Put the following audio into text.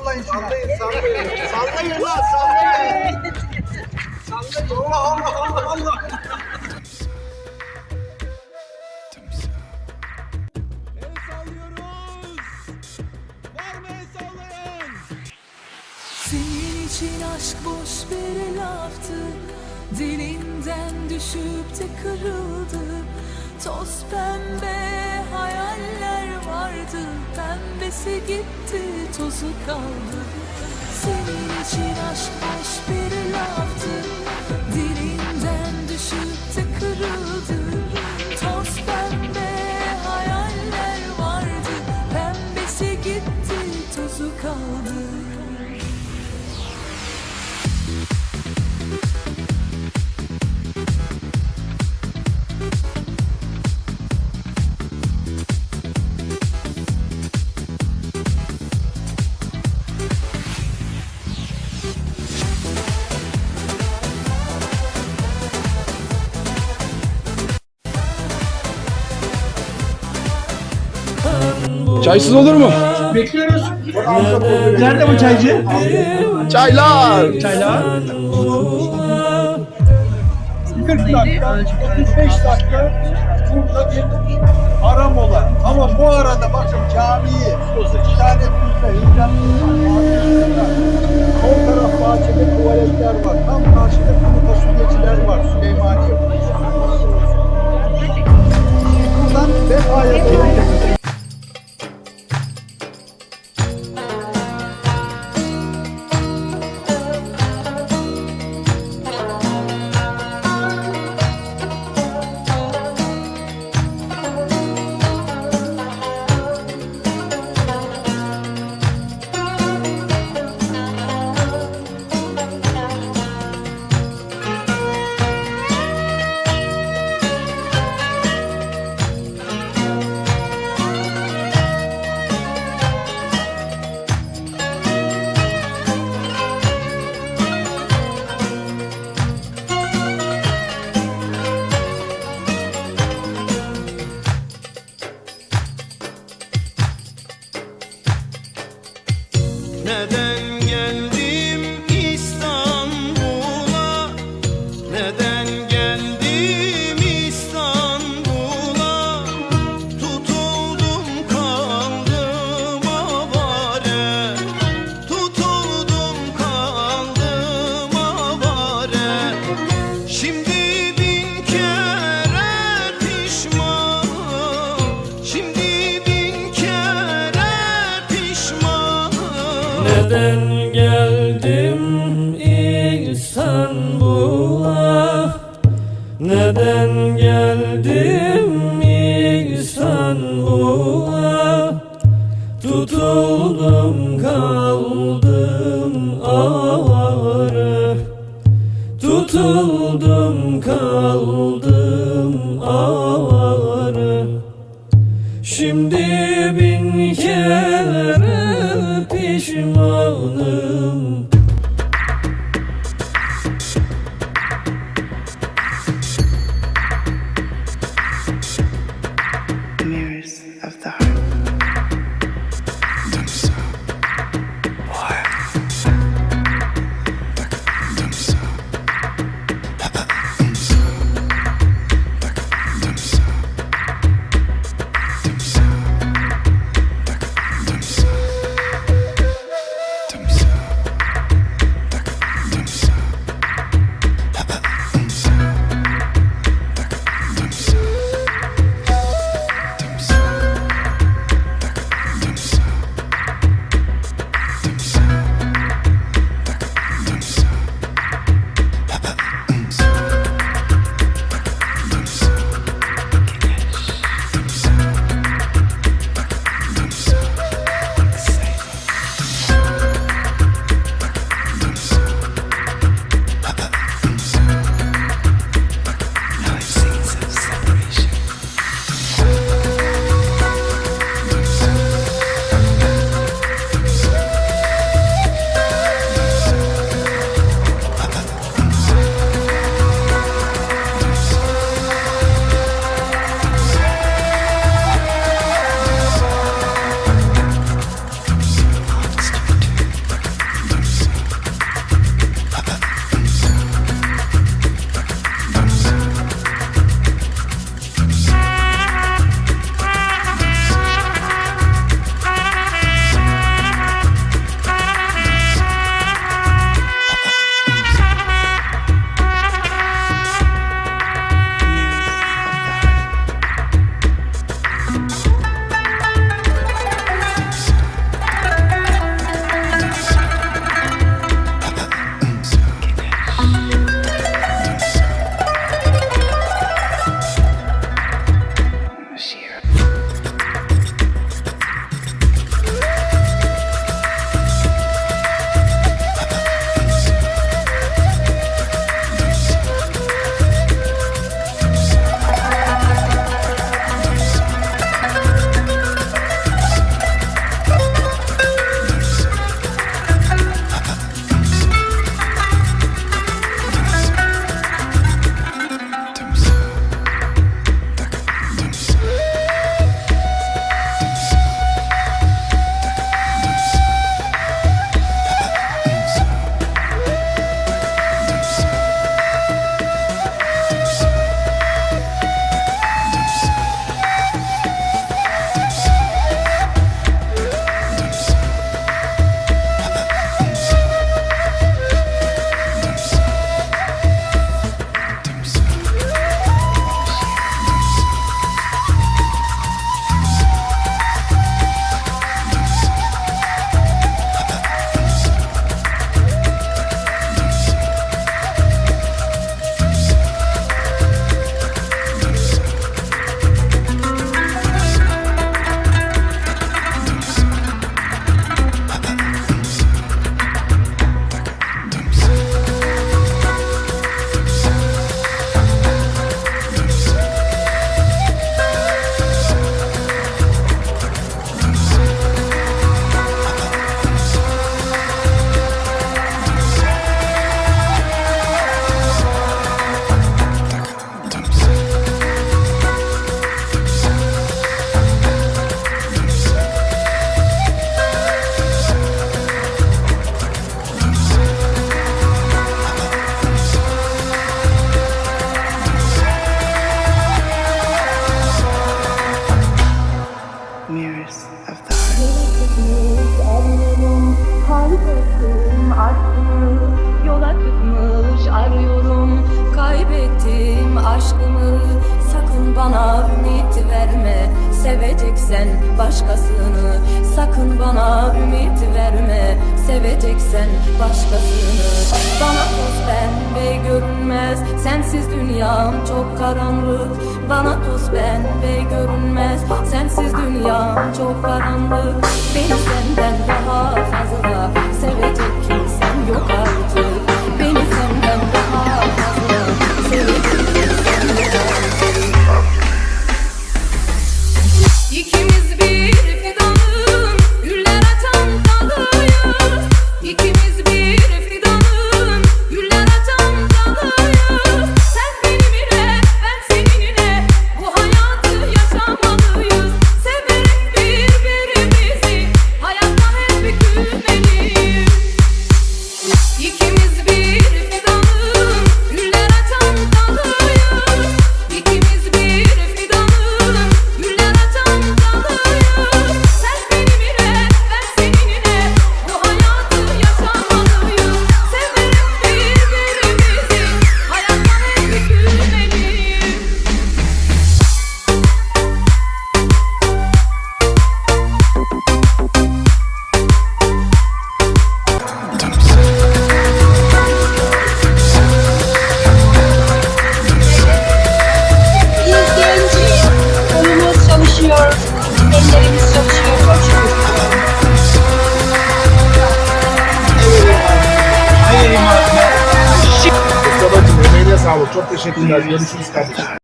sallayın. Sallayın sallayın. sallayın lan sallayın. sallayın. Allah Allah Allah Allah. Senin için aşk boş bir laftı Dilinden düşüp de kırıldı Toz pembe hayaller vardı Pembesi gitti tozu kaldı. Senin için aşk boş bir laftı Dilinden Çaysız olur mu? Bekliyoruz. Nerede bu çaycı? Çaylar. Çaylar. 40 dakika, 35 dakika burada bir ara mola. Ama bu arada bakın camiyi, tane kulübe, hicret Neden geldim İstanbul'a? Neden geldim İstanbul'a? Tutuldum kaldım avare Tutuldum kaldım bana ümit verme. Seveceksen başkasını Sakın bana ümit verme. Seveceksen başkasını. Bana toz pembe görünmez. Sensiz dünyam çok karanlık. Bana toz pembe görünmez. Sensiz dünyam çok karanlık. Beni senden daha fazla Sevecek kimsen yok artık. secundarios en.